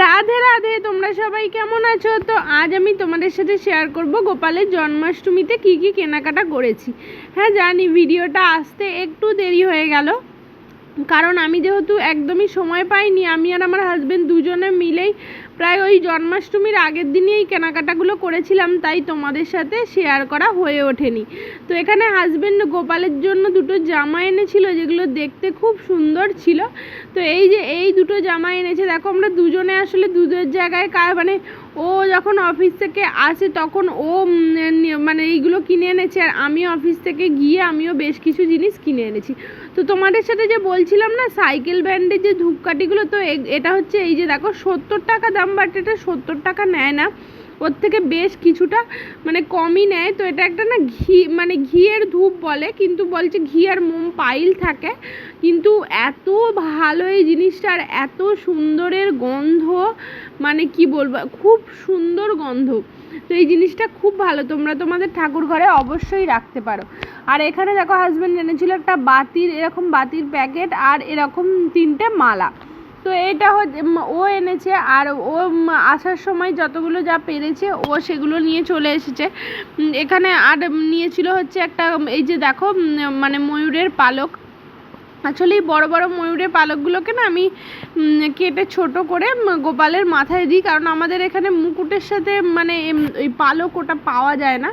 রাধে রাধে, তোমরা সবাই কেমন আছো? তো আজ আমি তোমাদের সাথে শেয়ার করব গোপালের জন্মাষ্টমীতে কি কি কেনাকাটা করেছি। হ্যাঁ জানি ভিডিওটা আসতে একটু দেরি হয়ে গেল। কারণ আমি যেহেতু একদমই সময় পাইনি, আমি আর আমার হাজবেন্ড দুজনে মিলেই প্রায় ওই জন্মাষ্টমীর আগের দিনই এই কেনাকাটাগুলো করেছিলাম, তাই তোমাদের সাথে শেয়ার করা হয়ে ওঠেনি। তো এখানে হাজবেন্ড গোপালের জন্য দুটো জামা এনেছিল, যেগুলো দেখতে খুব সুন্দর ছিল। তো এই যে এই দুটো জামা এনেছে, দেখো আমরা দুজনে আসলে দুধের জায়গায় কা মানে ও যখন অফিস থেকে আসে তখন ও মানে এইগুলো কিনে এনেছে আর আমি অফিস থেকে গিয়ে আমিও বেশ কিছু জিনিস কিনে এনেছি। তো তোমাদের সাথে যে বলছিলাম না সাইকেল ব্যান্ডের যে ধূপকাঠিগুলো, তো এটা হচ্ছে এই যে দেখো, সত্তর টাকা দাম বাট এটা সত্তর টাকা নেয় না। ওর থেকে বেশ কিছুটা মানে কমই নেয়। তো এটা একটা না ঘি মানে ঘিয়ের ধূপ বলে, কিন্তু বলছে ঘি আর মোম পাইল থাকে। কিন্তু এত ভালো এই জিনিসটা আর এত সুন্দরের গন্ধ মানে কি বলব, খুব সুন্দর গন্ধ। তো এই জিনিসটা খুব ভালো, তোমরা তোমাদের ঠাকুর ঘরে অবশ্যই রাখতে পারো। আর এখানে দেখো হাজব্যান্ড এনেছিল একটা বাতির, এরকম বাতির প্যাকেট আর এরকম তিনটে মালা। তো এটা ও এনেছে আর ও আসার সময় যতগুলো যা পেরেছে ও সেগুলো নিয়ে চলে এসেছে। এখানে আর নিয়েছিল হচ্ছে একটা, এই যে দেখো মানে ময়ূরের পালক। আসলে এই বড় বড় ময়ূরের পালকগুলোকে না আমি কেটে ছোট করে গোপালের মাথায় দিই। কারণ আমাদের এখানে মুকুটের সাথে মানে ওই পালক ওটা পাওয়া যায় না।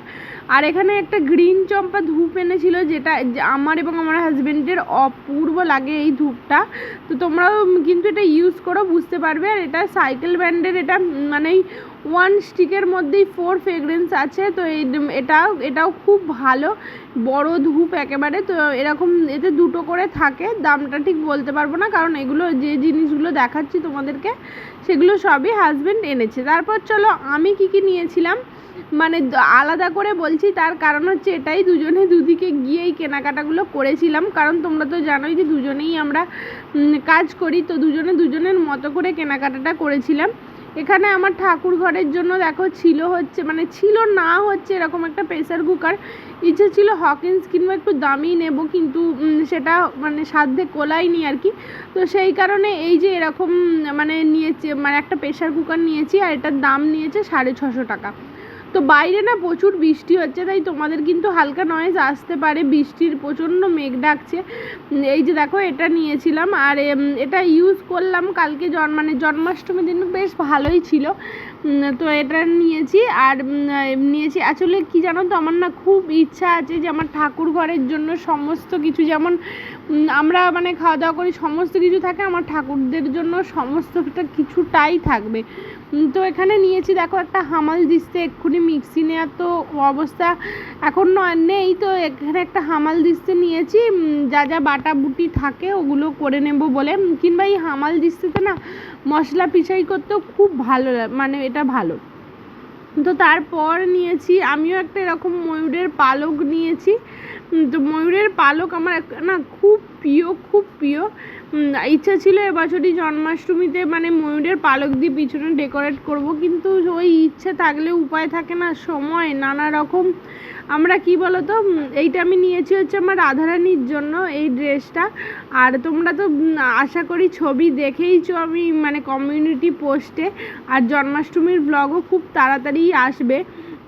আর এখানে একটা গ্রিন চম্পা ধূপ এনেছিল, যেটা আমার এবং আমার হাজব্যান্ডের অপূর্ব লাগে এই ধূপটা। তো তোমরাও কিন্তু এটা ইউজ করো, বুঝতে পারবে। আর এটা সাইকেল ব্র্যান্ডের এটা মানে ওয়ান স্টিকের মধ্যেই ফোর ফ্রেগরেন্স আছে, তো এই এটাও খুব ভালো। বড় ধূপ একেবারে, তো এরকম এতে দুটো করে থাকে। দামটা ঠিক বলতে পারব না, কারণ এগুলো যে জিনিসগুলো দেখাচ্ছি তোমাদেরকে, সেগুলো সবই হাজবেন্ড এনেছে। তারপর চলো, আমি কি কি নিয়েছিলাম? মানে আলাদা করে বলছি, তার কারণ হচ্ছে এটাই, দুজনে দুদিকে গিয়ে এই কেনাকাটাগুলো করেছিলাম। কারণ তোমরা তো জানোই যে দুজনেই আমরা কাজ করি, তো দুজনে দুজনের মতো করে কেনাকাটাটা করেছিলাম। এখানে আমার ঠাকুর ঘরের জন্য দেখো ছিল হচ্ছে মানে ছিল না হচ্ছে এরকম একটা প্রেসার কুকার ইচ্ছে ছিল হকিন্স কিংবা একটু দামি নেব, কিন্তু সেটা মানে সাধ্যে কোলাইনি আর কি। তো সেই কারণে এই যে এরকম মানে নিয়েছে মানে একটা প্রেসার কুকার নিয়েছি আর এটার দাম নিয়েছে সাড়ে ছশো টাকা। তো বাইরে না প্রচুর বৃষ্টি হচ্ছে, তাই তোমাদের কিন্তু হালকা নয়েজ আসতে পারে। বৃষ্টির প্রচণ্ড মেঘ ডাকছে। এই যে দেখো, এটা নিয়েছিলাম। আর এটা ইউজ করলাম কালকে জন মানে জন্মাষ্টমীর দিন বেশ ভালোই ছিল। তো এটা নিয়েছি। আর নিয়েছি। আসলে কি জানো তো, আমার না খুব ইচ্ছা আছে যে আমার ঠাকুর ঘরের জন্য সমস্ত কিছু যেমন আমরা মানে খাওয়া দাওয়া করি, সমস্ত কিছু থাকে, আমার ঠাকুরদের জন্য সমস্তটা কিছুটাই থাকবে। তো এখানে নিয়েছি, দেখো, একটা হামাল দিস্তে এক্ষুনি মিক্সি নেওয়ার তো অবস্থা এখন নেই। তো এখানে একটা হামাল দিস্তে নিয়েছি যা যা বাটা বুটি থাকে ওগুলো করে নেব বলে। কিংবা এই হামাল দিস্তেতে না মশলা পিছাই করতেও খুব ভালো মানে এটা ভালো। তো তারপর নিয়েছি, আমিও একটা এরকম ময়ূরের পালক নিয়েছি। তো ময়ূরের পালক আমার না, খুব প্রিয় খুব প্রিয়। ইচ্ছা ছিল এবছরই জন্মাষ্টমীতে মানে ময়ূরের পালক দিয়ে পিছনে ডেকোরেট করব, কিন্তু ওই ইচ্ছে থাকলে উপায় থাকে না, সময়, নানা রকম। আমরা কি বলো তো এইটা আমি নিয়েছি হচ্ছে আমার রাধারানীর জন্য এই ড্রেসটা। আর তোমরা তো আশা করি ছবি দেখেইছো আমি মানে কমিউনিটি পোস্টে আর জন্মাষ্টমীর ব্লগও খুব তাড়াতাড়ি আসবে।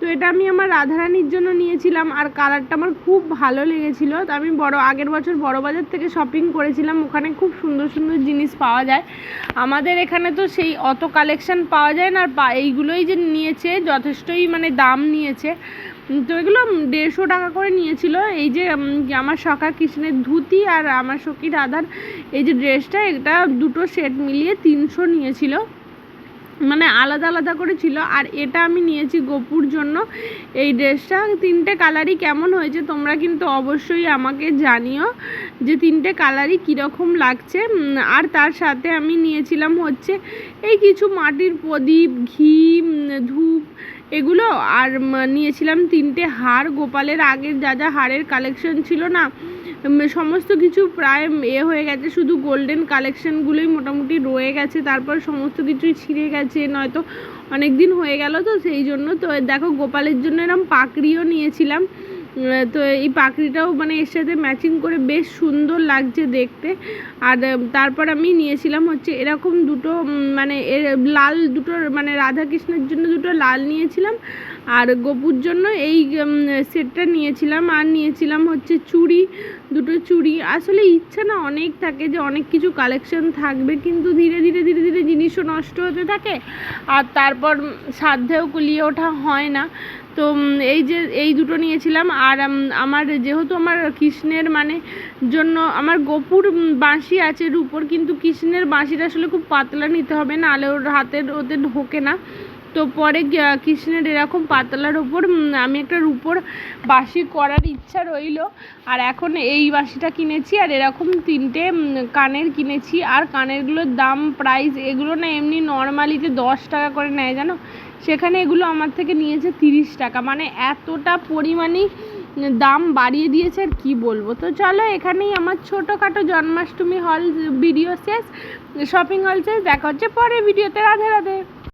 তো এটা আমি আমার রাধারানীর জন্য নিয়েছিলাম, আর কালারটা আমার খুব ভালো লেগেছিলো। তো আমি বড়, আগের বছর বড় বাজার থেকে শপিং করেছিলাম, ওখানে খুব সুন্দর সুন্দর জিনিস পাওয়া যায়। আমাদের এখানে তো সেই অত কালেকশন পাওয়া যায় না, আর এইগুলোই যে নিয়েছে যথেষ্টই মানে দাম নিয়েছে। তো এগুলো দেড়শো টাকা করে নিয়েছিল। এই যে আমার সখা কৃষ্ণের ধুতি আর আমার সখী রাধার এই যে ড্রেসটা এটা দুটো সেট মিলিয়ে তিনশো নিয়েছিল। মানে আলাদা আলাদা করে ছিল। আর এটা আমি নিয়েছি গোপুর জন্য। এই ড্রেসটা, তিনটে কালারই কেমন হয়েছে তোমরা কিন্তু অবশ্যই আমাকে জানিও যে তিনটে কালারই কীরকম লাগছে। আর তার সাথে আমি নিয়েছিলাম হচ্ছে এই কিছু মাটির প্রদীপ, ঘি ধূপ এগুলো। আর নিয়েছিলাম তিনটে হার। গোপালের আগের যা যা হারের কালেকশন ছিল না সমস্ত কিছু প্রায় এ হয়ে গেছে, শুধু গোল্ডেন কালেকশানগুলোই মোটামুটি রয়ে গেছে, তারপর সমস্ত কিছুই ছিঁড়ে গেছে, নয়তো অনেক দিন হয়ে গেল তো, সেই জন্য তো, দেখো গোপালের জন্য এরম পাকড়িও নিয়েছিলাম। তো এই পাখিটাও মানে এর সাথে ম্যাচিং করে বেশ সুন্দর লাগছে দেখতে। আর তারপর আমি নিয়েছিলাম হচ্ছে এরকম দুটো মানে এর লাল দুটো মানে রাধা কৃষ্ণের জন্য দুটো লাল নিয়েছিলাম আর গোপুর জন্য এই সেটটা নিয়েছিলাম। আর নিয়েছিলাম হচ্ছে চুড়ি, দুটো চুড়ি। আসলে ইচ্ছা না অনেক থাকে যে অনেক কিছু কালেকশন থাকবে, কিন্তু ধীরে ধীরে ধীরে ধীরে জিনিসও নষ্ট হতে থাকে আর তারপর সাধ্যেও কুলিয়ে ওঠা হয় না। তো এই যে, এই দুটো নিয়েছিলাম। আর আমার যেহেতু আমার কৃষ্ণের মানে জন্য আমার গোপুর বাঁশি আছে রূপোর কিন্তু কৃষ্ণের বাঁশিটা আসলে খুব পাতলা নিতে হবে নাহলে ওর হাতের ওতে ঢোকে না। তো পরে কৃষ্ণের এরকম পাতলার ওপর আমি একটা রূপোর বাঁশি করার ইচ্ছা রইল। আর এখন এই বাঁশিটা কিনেছি, আর এরকম তিনটে কানের কিনেছি। আর কানেরগুলোর দাম প্রাইস এগুলো না এমনি নর্মালিতে দশ টাকা করে নেয়, জানো? সেখানে এগুলো আমার থেকে নিয়েছে তিরিশ টাকা। মানে এতটা পরিমাণই দাম বাড়িয়ে দিয়েছে, আর কী বলব? তো চলো এখানেই আমার ছোটোখাটো জন্মাষ্টমী হল ভিডিও শেষ শপিং হল শেষ, দেখা হচ্ছে পরে ভিডিওতে রাধে রাধে।